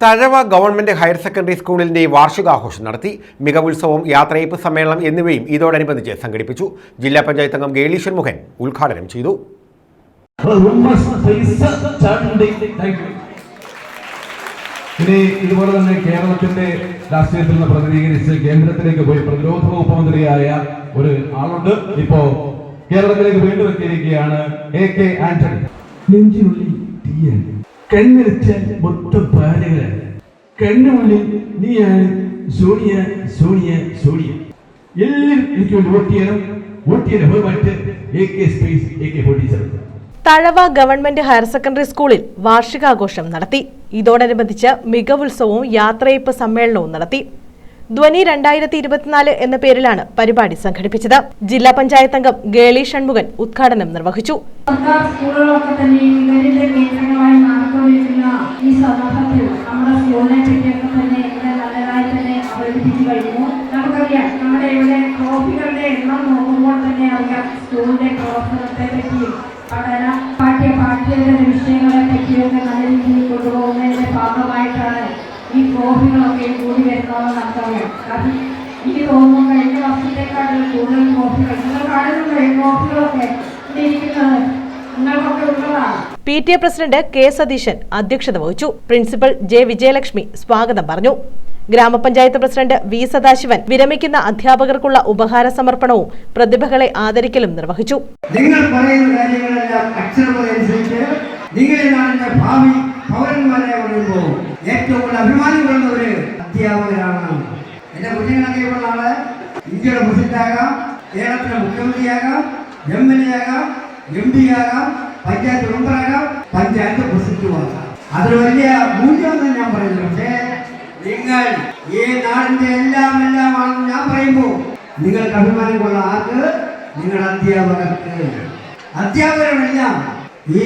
Thazhava government higher secondary സ്കൂളിന്റെ വാർഷികാഘോഷം നടത്തി മികവുത്സവം യാത്രയപ്പ് സമ്മേളനം എന്നിവയും ഇതോടനുബന്ധിച്ച് സംഘടിപ്പിച്ചു. ജില്ലാ പഞ്ചായത്ത് അംഗം ഗേളീശ്വർ മുഖൻ ഉദ്ഘാടനം ചെയ്തു. ഇനി ഇതുപോലെ തന്നെ കേരളത്തിന്റെ രാഷ്ട്രീയത്തിൽ നിന്ന് പ്രതിനിധീകരിച്ച് കേന്ദ്രത്തിലേക്ക് പോയി പ്രതിരോധ വകുപ്പ് മന്ത്രിയായ ഒരു ആളുണ്ട്. ഇപ്പോ കേരളത്തിലേക്ക് വീണ്ടും എത്തിയിരിക്കുകയാണ് എ കെ ആന്റണി. നെഞ്ചിനുള്ളിൽ തീയാണ് കണ്ണിരച്ചാൽ മൊത്തം കണ്ണു കണ്ണുള്ളിൽ നീയാണ് സോണിയ സോണിയ സോണിയ. എല്ലാവരും എനിക്ക് വേണ്ടി വോട്ട് ചെയ്യണം. വോട്ട് ചെയ്യണം ബഹുമായിട്ട് A K space A K forty seven Thazhava government higher secondary സ്കൂളിൽ വാർഷികാഘോഷം നടത്തി. ഇതോടനുബന്ധിച്ച് മികവുത്സവവും യാത്രയപ്പ് സമ്മേളനവും നടത്തി. ധ്വനി രണ്ടായിരത്തി ഇരുപത്തിനാല് എന്ന പേരിലാണ് പരിപാടി സംഘടിപ്പിച്ചത്. ജില്ലാ പഞ്ചായത്ത് അംഗം ഗേളി ഷൺമുഖൻ ഉദ്ഘാടനം നിർവഹിച്ചു. സർക്കാർ സ്കൂളുകളൊക്കെ തന്നെ ഇവരുടെ ഈ സമൂഹത്തിൽ നമ്മുടെ സ്കൂളിനെ പറ്റിയൊക്കെ തന്നെ ഇവിടെ നല്ലതായി തന്നെ അവതരിപ്പിച്ചു കഴിഞ്ഞു. നമുക്കറിയാം നമ്മുടെ ഇവിടെ ട്രോഫികളുടെ എണ്ണം നോക്കുമ്പോൾ തന്നെ അറിയാം സ്കൂളിന്റെ പ്രവർത്തനത്തെ പറ്റിയും പഠന പാഠ്യ പാഠ്യേതര വിഷയങ്ങളെ പറ്റിയൊക്കെ നല്ല രീതിയിൽ കൊണ്ടുപോകുന്നതിന്റെ ഭാഗമായിട്ടാണ് ഈ ട്രോഫികളൊക്കെ കൂടി വരുന്നതെന്ന് നമുക്കറിയാം. കാരണം എനിക്ക് തോന്നുന്നു കഴിഞ്ഞ വർഷത്തെക്കാളും കൂടുതൽ ട്രോഫികൾ നിങ്ങൾ കാണുന്നുണ്ടോ ഈ ട്രോഫികളൊക്കെ? ഇരിക്കുന്നത്. നിങ്ങൾക്കൊക്കെ ഉള്ളതാണ് P T A president K Satheesan അധ്യക്ഷത വഹിച്ചു. പ്രിൻസിപ്പൽ ജെ വിജയലക്ഷ്മി സ്വാഗതം പറഞ്ഞു. ഗ്രാമപഞ്ചായത്ത് പ്രസിഡന്റ് വി സദാശിവൻ വിരമിക്കുന്ന അധ്യാപകർക്കുള്ള ഉപഹാര സമർപ്പണവും പ്രതിഭകളെ ആദരിക്കലും നിർവഹിച്ചു. നിങ്ങൾ പറയുന്ന കാര്യങ്ങളെല്ലാം അക്ഷരമതനുസരിച്ച് നിങ്ങളെ നാടിന്റെ ഭാവി പൗരന്മാരെ പറയുമ്പോൾ ഏറ്റവും കൂടുതൽ അഭിമാനം അധ്യാപകരാണ്. എന്റെ കുഞ്ഞുങ്ങളൊക്കെ ഉള്ള നാളെ ഇന്ത്യയുടെ പ്രസിഡന്റാകാം കേരളത്തിലെ മുഖ്യമന്ത്രിയാകാം എം എൽ ആകാം എം പി ആകാം പഞ്ചായത്ത് മെമ്പറാകാം പഞ്ചായത്ത് പ്രസിഡന്റുമാകാം അതൊരു വലിയ മൂല്യമെന്ന് ഞാൻ പറയുന്നു പക്ഷേ നിങ്ങൾ ഈ നാടിന്റെ എല്ലാം എല്ലാമാണെന്ന് ഞാൻ പറയുമ്പോൾ നിങ്ങൾക്ക് അഭിമാനം കൊള്ള ആർക്ക്? നിങ്ങളുടെ അധ്യാപകർക്ക്. അധ്യാപകരെല്ലാം ഈ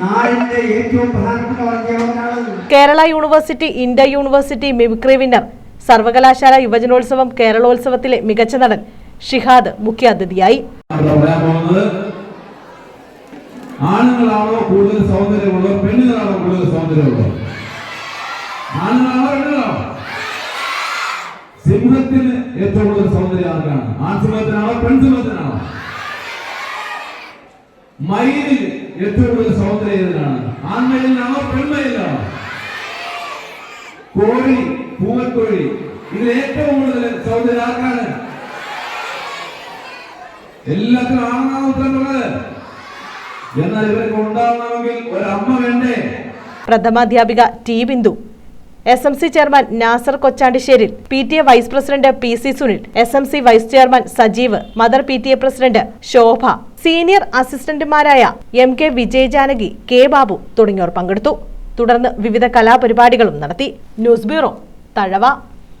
നാടിന്റെ ഏറ്റവും പ്രധാനപ്പെട്ട അധ്യാപകരാണ് Kerala university India university mimicry winner സർവകലാശാല യുവജനോത്സവം കേരളോത്സവത്തിലെ മികച്ച നടൻ ഷിഹാദ് മുഖ്യാതിഥിയായി. ആണുങ്ങളാണോ കൂടുതൽ സൗന്ദര്യമുള്ളത് പെണ്ണുങ്ങളാണോ കൂടുതൽ സൗന്ദര്യമുള്ളത് ആണുങ്ങളാണോ പെണ്ണുങ്ങളാണോ സിംഹത്തിന് ഏറ്റവും കൂടുതൽ സൗന്ദര്യം ആർക്കാണ് ആൺ സിംഹത്തിനാണോ പെൺ സിംഹത്തിനാണോ മയിലിൽ ഏറ്റവും കൂടുതൽ സൗന്ദര്യം ഏതിനാണ് ആൺമയിലിനാണോ പെൺമയിലാണോ കോഴി പൂവക്കോഴി ഇതിൽ ഏറ്റവും കൂടുതൽ സൗന്ദര്യം ആർക്കാണ് എല്ലാത്തിനും ആണെന്നാണ് ഉത്തരം പറഞ്ഞത് എന്നാൽ ഇവർക്ക് പ്രഥമാധ്യാപിക T Bindu. S M C chairman Nasar Kochandisseril. P T A vice president P C Sunil. S M C vice chairman Sajeev. Mother P T A president Shobha. Senior അസിസ്റ്റന്റുമാരായ M K Vijay Janaki K Babu തുടങ്ങിയവർ പങ്കെടുത്തു. തുടർന്ന് വിവിധ കലാപരിപാടികളും നടത്തി. News bureau Thazhava.